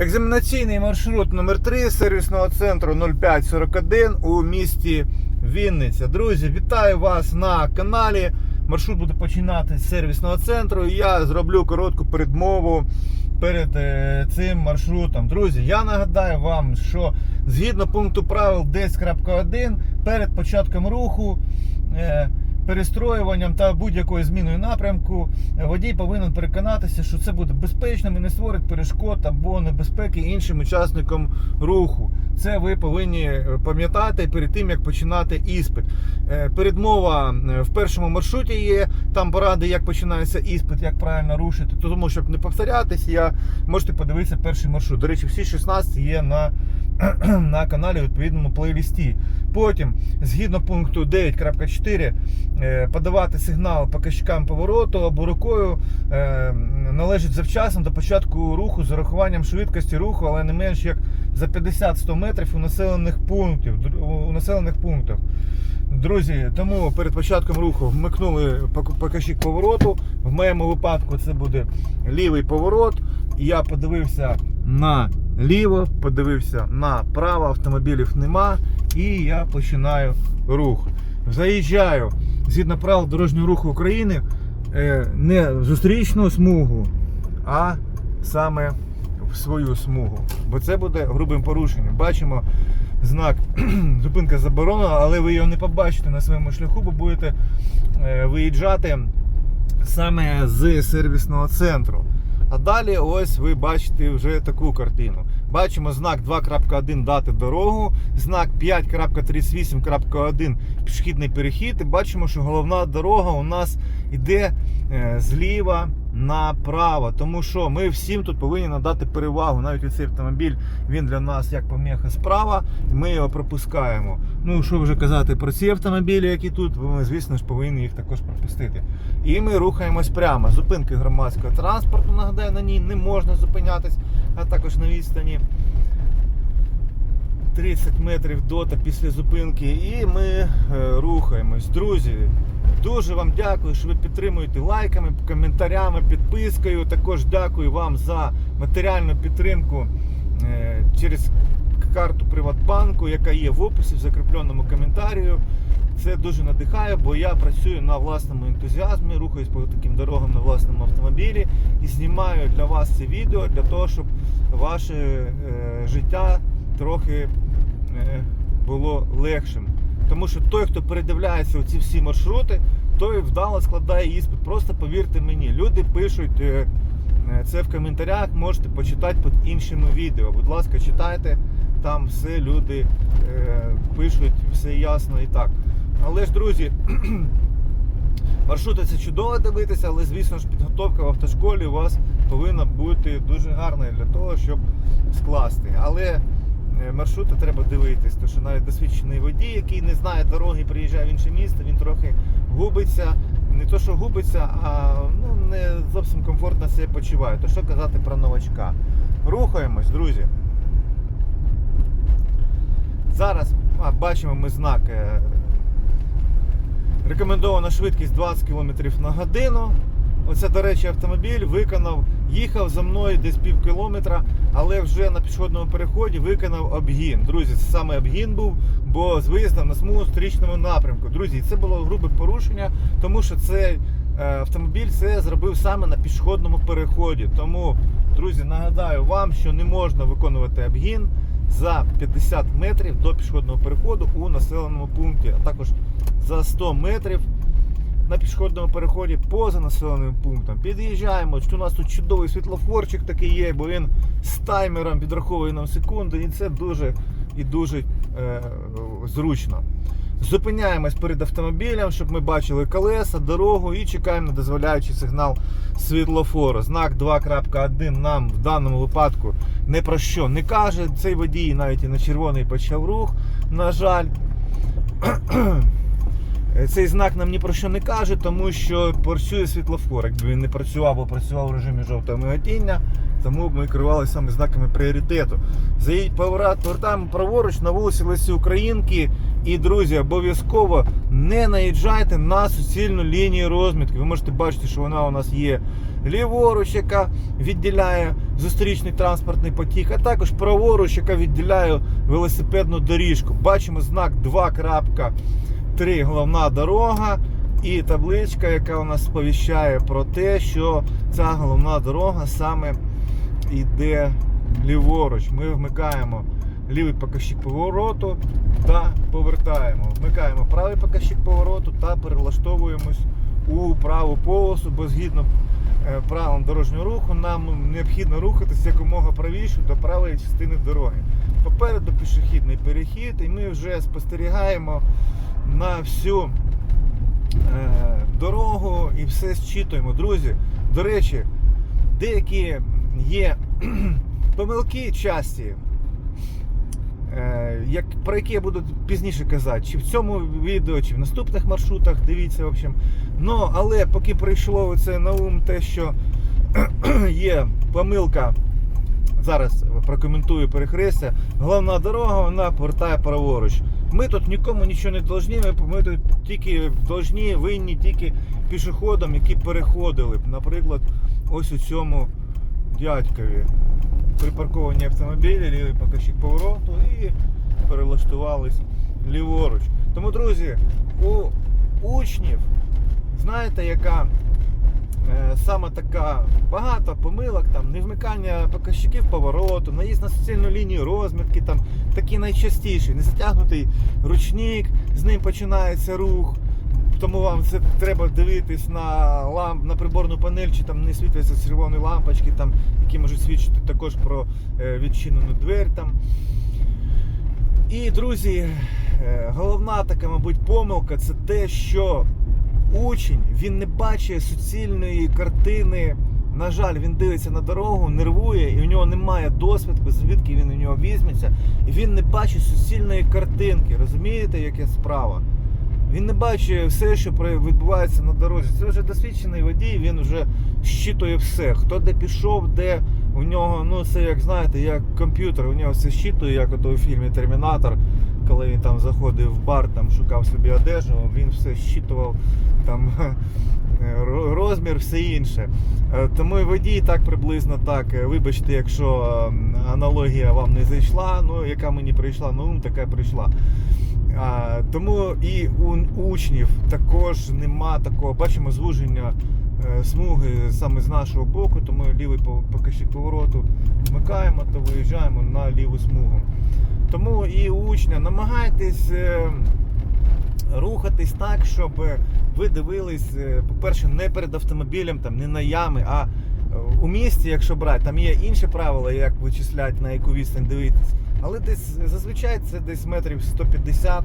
Екзаменаційний маршрут номер 3 сервісного центру 0541 у місті Вінниця. Друзі, вітаю вас на каналі. Маршрут буде починати з сервісного центру. І я зроблю коротку передмову перед е, цим маршрутом. Друзі, я нагадаю вам, що згідно пункту правил 10.1 перед початком руху. Перестроюванням та будь-якою зміною напрямку водій повинен переконатися, що це буде безпечним і не створить перешкод або небезпеки іншим учасникам руху. Це ви повинні е, пам'ятати перед тим, як починати іспит. Е, Передмова е, в першому маршруті є. Там поради, як починається іспит, як правильно рушити. Тому, щоб не повторятись, я можете подивитися перший маршрут. До речі, всі 16 є на, на каналі у відповідному плейлісті. Потім, згідно пункту 9.4, е, подавати сигнал показчикам повороту або рукою е, належить завчасно до початку руху з урахуванням швидкості руху, але не менш як за 50-100 метрів у населених пунктів у населених пунктах. Друзі, тому перед початком руху вмикнули пок- показчик повороту. В моєму випадку це буде лівий поворот. Я подивився наліво, подивився направо, автомобілів нема. І я починаю рух. Заїжджаю згідно правил дорожнього руху України е, не в зустрічну смугу, а саме в свою смугу. Бо це буде грубим порушенням. Бачимо знак зупинка заборонена, але ви його не побачите на своєму шляху, бо будете е, виїжджати саме з сервісного центру. А далі ось ви бачите вже таку картину. Бачимо знак 2.1 дати дорогу, знак 5.38.1 пішохідний перехід. І бачимо, що головна дорога у нас йде е, зліва направо. Тому що ми всім тут повинні надати перевагу. Навіть цей автомобіль він для нас як поміха справа, і ми його пропускаємо. Ну що вже казати про ці автомобілі, які тут, ми, звісно ж, повинні їх також пропустити. І ми рухаємось прямо. Зупинки громадського транспорту, нагадаю, на ній не можна зупинятись, а також на відстані 30 метрів до та після зупинки. І ми е, рухаємось. Друзі, дуже вам дякую, що ви підтримуєте лайками, коментарями, підпискою. Також дякую вам за матеріальну підтримку е, через карту Приватбанку, яка є в описі в закріпленому коментарі. Це дуже надихає, бо я працюю на власному ентузіазмі, рухаюсь по таким дорогам на власному автомобілі і знімаю для вас це відео для того, щоб ваше е, життя трохи е, було легшим. Тому що той, хто передивляється ці всі маршрути, той вдало складає іспит. Просто повірте мені, люди пишуть е, е, це в коментарях, можете почитати під іншими відео. Будь ласка, читайте, там все люди е, пишуть, все ясно і так. Але ж, друзі, маршрути це чудово дивитися, але звісно ж підготовка в автошколі у вас повинна бути дуже гарною для того, щоб скласти. Але е, маршрути треба дивитись, тому що навіть досвідчений водій, який не знає дороги, приїжджає в інше місто, він трохи губиться. Не то, що губиться, а ну, не зовсім комфортно себе почуває. То що казати про новачка? Рухаємось, друзі. Зараз а, бачимо ми знак. е, Рекомендована швидкість 20 км на годину. Оце, до речі, автомобіль виконав, їхав за мною десь пів кілометра, але вже на пішохідному переході виконав обгін. Друзі, це саме обгін був, бо з виїздом на смугу стрічному напрямку. Друзі, це було грубе порушення, тому що цей е, автомобіль це зробив саме на пішохідному переході. Тому, друзі, нагадаю вам, що не можна виконувати обгін за 50 метрів до пішохідного переходу у населеному пункті, а також за 100 метрів на пішохідному переході поза населеним пунктом. Під'їжджаємо. У нас тут чудовий світлофорчик такий є, бо він з таймером підраховує нам секунди, і це дуже і дуже е, зручно. Зупиняємось перед автомобілем, щоб ми бачили колеса, дорогу і чекаємо на дозволяючий сигнал світлофору. Знак 2.1 нам в даному випадку не про що не каже. Цей водій навіть і на червоний почав рух, на жаль. Е, Цей знак нам ні про що не каже, тому що працює світлофор. Якби він не працював, бо працював у режимі жовтого миготіння, тому ми керувалися саме знаками пріоритету. Заїдь повертаємо праворуч на вулиці Лесі Українки. І, друзі, обов'язково не наїжджайте на суцільну лінію розмітки. Ви можете бачити, що вона у нас є ліворуч, яка відділяє зустрічний транспортний потік, а також праворуч, яка відділяє велосипедну доріжку. Бачимо знак 2.3 головна дорога. І табличка, яка у нас сповіщає про те, що ця головна дорога саме йде ліворуч. Ми вмикаємо лівий показчик повороту та повертаємо. Вмикаємо правий показчик повороту та перелаштовуємось у праву полосу, бо згідно е, правилам дорожнього руху нам необхідно рухатися якомога правіше до правої частини дороги. Попереду пішохідний перехід, і ми вже спостерігаємо на всю е, дорогу і все зчитуємо. Друзі, до речі, деякі є помилки часті, е, як, про які я буду пізніше казати, чи в цьому відео, чи в наступних маршрутах, дивіться, в общем. Ну, але поки прийшло це на ум те, що є помилка. Зараз прокоментую перехрестя. Головна дорога, вона повертає праворуч. Ми тут нікому нічого не должні, ми, тут тільки должні, винні тільки пішоходам, які переходили. Наприклад, ось у цьому дядькові. Припарковані автомобілі, лівий показчик повороту і перелаштувались ліворуч. Тому, друзі, у учнів, знаєте, яка саме така багато помилок, там невмикання показчиків повороту, наїзд на суцільну лінію розмітки, там такі найчастіші, незатягнутий ручник, з ним починається рух. Тому вам це треба дивитись на ламп, на приборну панель, чи там не світляться червоні лампочки, там, які можуть свідчити також про е, відчинену двері. Там. І, друзі, е, головна така, мабуть, помилка це те, що учень він не бачить суцільної картини. На жаль, він дивиться на дорогу, нервує, і у нього немає досвідку, звідки він у нього візьметься. І він не бачить суцільної картинки. Розумієте, яка справа? Він не бачить все, що відбувається на дорозі. Це вже досвідчений водій, він вже щитує все. Хто де пішов, де у нього, ну це як знаєте, як комп'ютер, у нього все щитує, як ото у фільмі Термінатор, коли він там заходив в бар, там шукав собі одежу, він все щитував там розмір, все інше. Е, Тому і водій так приблизно так. Е, Вибачте, якщо ем, аналогія вам не зайшла, ну яка мені прийшла на ум, така прийшла. А, тому і у учнів також нема такого, бачимо звуження е, смуги саме з нашого боку, тому лівий по- показчик повороту вмикаємо та виїжджаємо на ліву смугу. Тому і учня намагайтесь е, рухатись так, щоб ви дивились, е, по-перше, не перед автомобілем, там, не на ями, а е, у місті, якщо брати, там є інші правила, як вичислять на яку відстань дивитись. Але десь зазвичай це десь метрів 150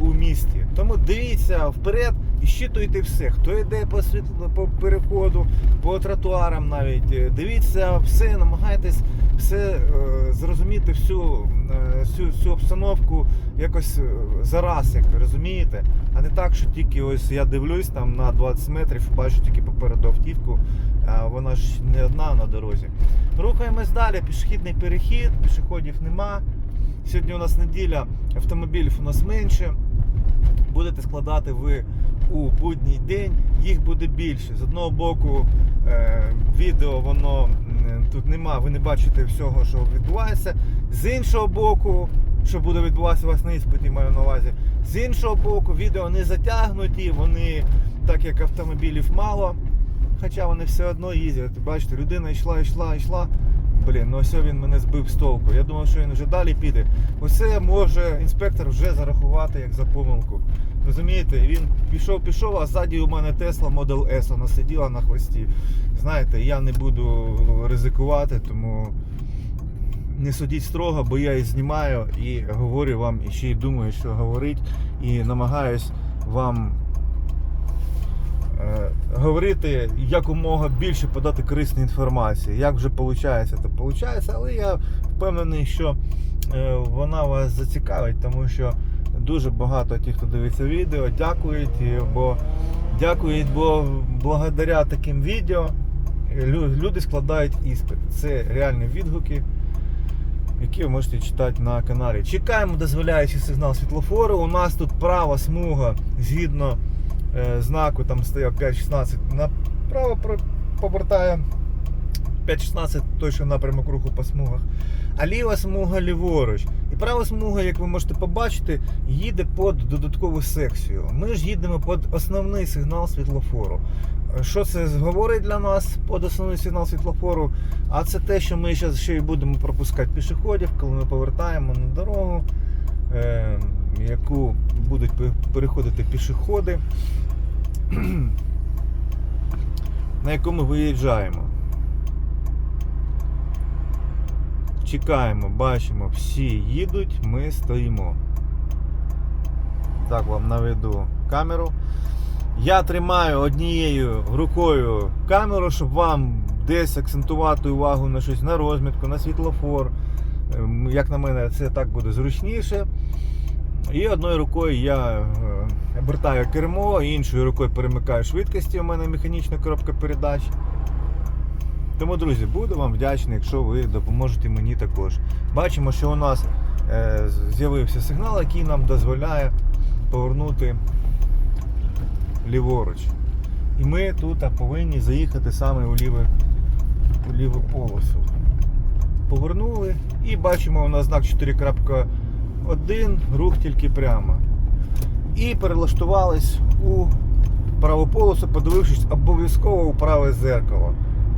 у місті. Тому дивіться вперед і щитуйте все. Хто йде по світло, по переходу, по тротуарам навіть. Дивіться все, намагайтесь все е, зрозуміти всю, е, всю, всю обстановку якось е, зараз, як ви розумієте. А не так, що тільки ось я дивлюсь там на 20 метрів, бачу тільки попереду автівку, а вона ж не одна на дорозі. Рухаємось далі, пішохідний перехід, пішоходів нема. Сьогодні у нас неділя, автомобілів у нас менше. Будете складати ви у будній день, їх буде більше. З одного боку, е, відео воно тут нема, ви не бачите всього, що відбувається. З іншого боку, що буде відбуватися у вас на іспиті, маю на увазі. З іншого боку, відео не затягнуті, вони, так як автомобілів мало, хоча вони все одно їздять. Бачите, людина йшла, йшла, йшла. Блін, ну ось він мене збив з толку. Я думав, що він вже далі піде. Оце може інспектор вже зарахувати як за помилку. Розумієте, він пішов, пішов, а ззаді у мене Tesla Model S, вона сиділа на хвості. Знаєте, я не буду ризикувати, тому не судіть строго, бо я і знімаю і говорю вам, і ще й думаю, що говорить, і намагаюсь вам е, говорити якомога більше подати корисної інформації. Як вже виходить, то виходить, але я впевнений, що е, вона вас зацікавить, тому що Дуже багато тих, хто дивиться відео, дякують, бо дякують, бо благодаря таким відео люди складають іспит. Це реальні відгуки, які ви можете читати на каналі. Чекаємо дозволяючий сигнал світлофору. У нас тут права смуга згідно е, знаку, там стояв 5.16, направо повертає 5.16 той, що напрямок руху по смугах. А ліва смуга ліворуч. Права смуга, як ви можете побачити, їде під додаткову секцію. Ми ж їдемо під основний сигнал світлофору. Що це говорить для нас під основний сигнал світлофору? А це те, що ми зараз ще й будемо пропускати пішоходів, коли ми повертаємо на дорогу, е, яку будуть переходити пішоходи, на яку ми виїжджаємо. Чекаємо, бачимо, всі їдуть, ми стоїмо. Так вам наведу камеру. Я тримаю однією рукою камеру, щоб вам десь акцентувати увагу на щось, на розмітку, на світлофор. Ем, Як на мене, це так буде зручніше. І одною рукою я е, обертаю кермо, іншою рукою перемикаю швидкості. У мене механічна коробка передач. Тому, друзі, буду вам вдячний, якщо ви допоможете мені також. Бачимо, що у нас е, з'явився сигнал, який нам дозволяє повернути ліворуч. І ми тут повинні заїхати саме у ліву, у ліву полосу. Повернули і бачимо у нас знак 4.1, рух тільки прямо. І перелаштувались у праву полосу, подивившись обов'язково у праве зеркало.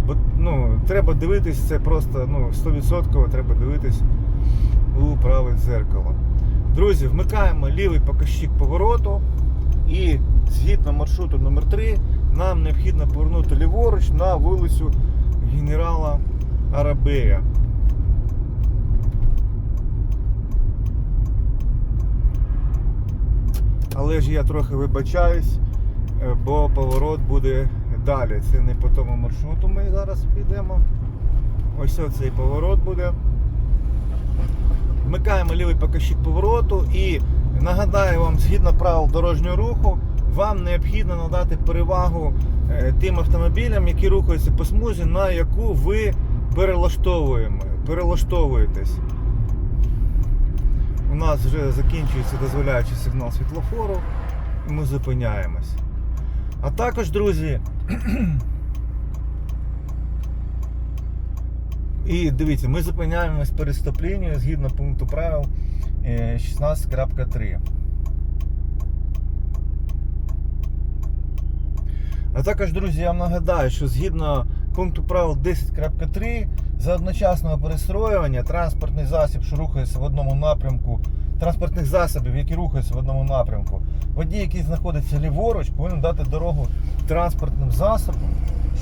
Бо ну, треба дивитись, це просто ну, 100% треба дивитись у праве дзеркало. Друзі, вмикаємо лівий показчик повороту і згідно маршруту номер 3 нам необхідно повернути ліворуч на вулицю генерала Арабея. Але ж я трохи вибачаюсь, е, бо поворот буде далі. Це не по тому маршруту ми зараз підемо. Ось оцей поворот буде. Вмикаємо лівий показчик повороту і нагадаю вам, згідно правил дорожнього руху, вам необхідно надати перевагу е, тим автомобілям, які рухаються по смузі, на яку ви перелаштовуєтесь. У нас вже закінчується дозволяючий сигнал світлофору, і ми зупиняємось. А також, друзі, і дивіться, ми зупиняємось перед стоп-лінією згідно пункту правил е, 16.3. А також, друзі, я вам нагадаю, що згідно пункту правил 10.3 за одночасного перестроювання транспортний засіб, що рухається в одному напрямку, транспортних засобів, які рухаються в одному напрямку, водій, який знаходиться ліворуч, повинен дати дорогу транспортним засобам,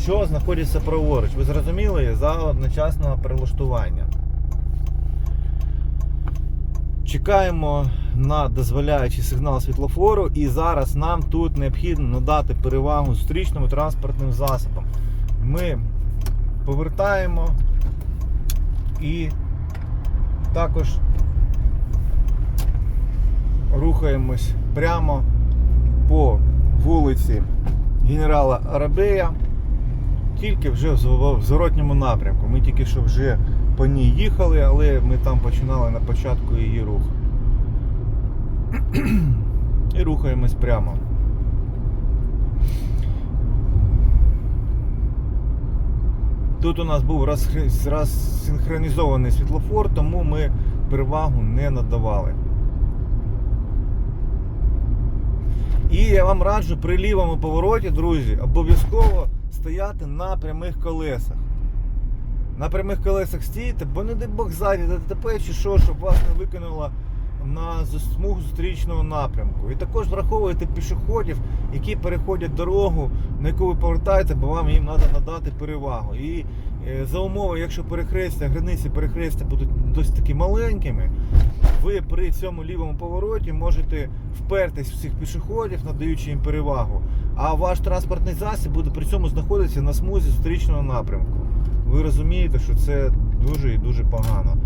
що знаходяться праворуч. Ви зрозуміли за одночасного перелаштування. Чекаємо на дозволяючий сигнал світлофору, і зараз нам тут необхідно надати перевагу зустрічному транспортним засобам. Ми повертаємо і також рухаємось прямо по вулиці генерала Арабея, тільки вже в зво- зворотньому напрямку. Ми тільки що вже по ній їхали, але ми там починали на початку її рух. І рухаємось прямо. Тут у нас був розсинхронізований світлофор, тому ми перевагу не надавали. І я вам раджу при лівому повороті, друзі, обов'язково стояти на прямих колесах. На прямих колесах стійте, бо не дай Бог ззаді ДТП чи що, щоб вас не викинуло на смугу зустрічного напрямку. І також враховуйте пішоходів, які переходять дорогу, на яку ви повертаєте, бо вам їм треба надати перевагу. І е, за умови, якщо перехрестя, границі перехрестя будуть досить таки маленькими, ви при цьому лівому повороті можете впертись в цих пішоходів, надаючи їм перевагу. А ваш транспортний засіб буде при цьому знаходитися на смузі зустрічного напрямку. Ви розумієте, що це дуже і дуже погано.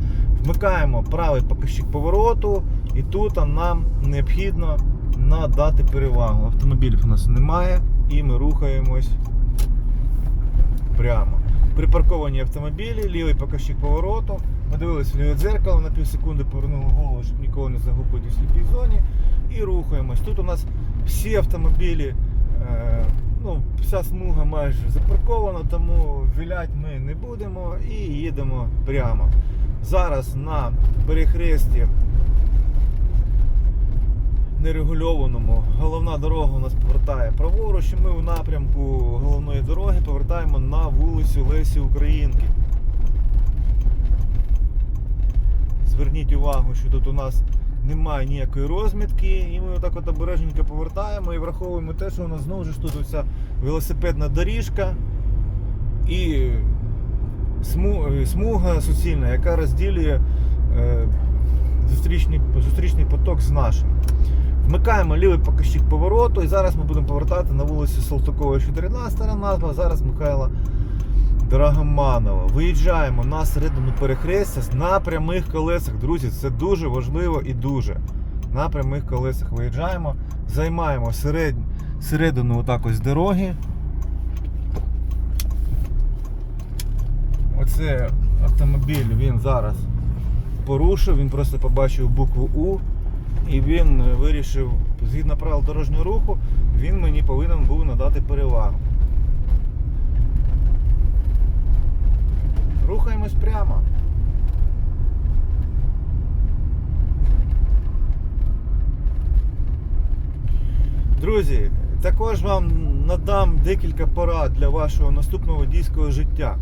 Вмикаємо правий показчик повороту, і тут нам необхідно надати перевагу. Автомобілів у нас немає, і ми рухаємось прямо. Припарковані автомобілі, лівий показчик повороту. Ми дивилися в дзеркало, на пів секунди повернули голову, щоб нікого не загубити в сліпій зоні. І рухаємось. Тут у нас всі автомобілі, е, ну, вся смуга майже запаркована, тому вілять ми не будемо і їдемо прямо. Зараз на перехресті нерегульованому головна дорога у нас повертає праворуч, і ми в напрямку головної дороги повертаємо на вулицю Лесі Українки. Зверніть увагу, що тут у нас немає ніякої розмітки, і ми отак от обережненько повертаємо і враховуємо те, що у нас знову ж тут оця велосипедна доріжка і е, смуга суцільна, яка розділює е, зустрічний, зустрічний поток з нашим. Вмикаємо лівий показчик повороту, і зараз ми будемо повертати на вулицю Салтакова 14 назва, зараз Михайла Драгоманова. Виїжджаємо на середину перехрестя на прямих колесах. Друзі, це дуже важливо і дуже. На прямих колесах виїжджаємо, займаємо серед... середину отак ось дороги. Оце автомобіль він зараз порушив, він просто побачив букву У і він вирішив, згідно правил дорожнього руху, він мені повинен був надати перевагу. Рухаємось прямо. Друзі, також вам надам декілька порад для вашого наступного водійського життя.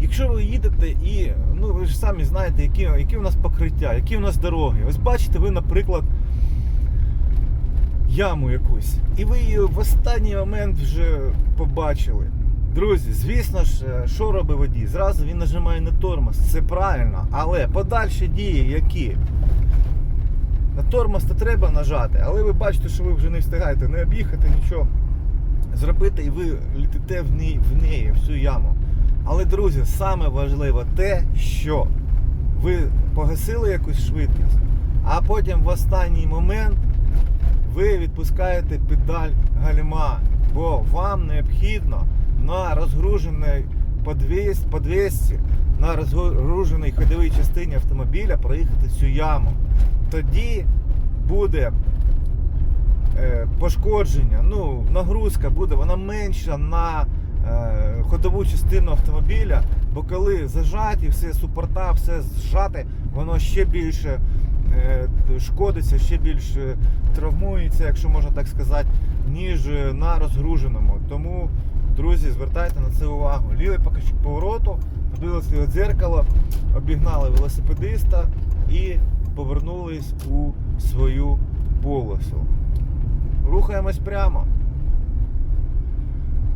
Якщо ви їдете і ну ви ж самі знаєте, які, які у нас покриття, які у нас дороги. Ось бачите, ви, наприклад, яму якусь, і ви її в останній момент вже побачили. Друзі, звісно ж, е, що робить водій? Зразу він нажимає на тормоз, це правильно, але подальші дії які? На тормоз то треба нажати, але ви бачите, що ви вже не встигаєте не об'їхати нічого зробити, і ви летите в неї, в неї, в цю яму. Але, друзі, саме важливо те, що ви погасили якусь швидкість, а потім в останній момент ви відпускаєте педаль гальма, бо вам необхідно на розгруженій подвіс- подвісці, на розгруженій ходовій частині автомобіля проїхати цю яму. Тоді буде е, пошкодження, ну, нагрузка буде вона менша на е, ходову частину автомобіля, бо коли зажаті, все супорта, все зжате, воно ще більше е, шкодиться, ще більше травмується, якщо можна так сказати, ніж на розгруженому. Тому, друзі, звертайте на це увагу. Лівий покажчик повороту, подивилися в дзеркало, обігнали велосипедиста і повернулись у свою полосу. Рухаємось прямо.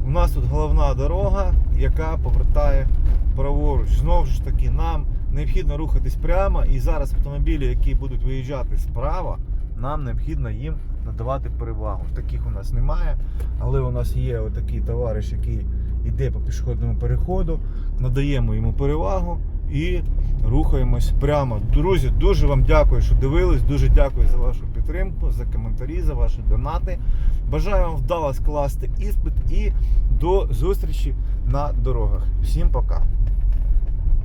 У нас тут головна дорога, яка повертає праворуч. Знову ж таки, нам необхідно рухатись прямо, і зараз автомобілі, які будуть виїжджати справа, нам необхідно їм надавати перевагу. Таких у нас немає, але у нас є отакий товариш, який йде по пішохідному переходу, надаємо йому перевагу і рухаємось прямо. Друзі, дуже вам дякую, що дивились. Дуже дякую за вашу підтримку, за коментарі, за ваші донати. Бажаю вам вдало скласти іспит і до зустрічі на дорогах. Всім пока!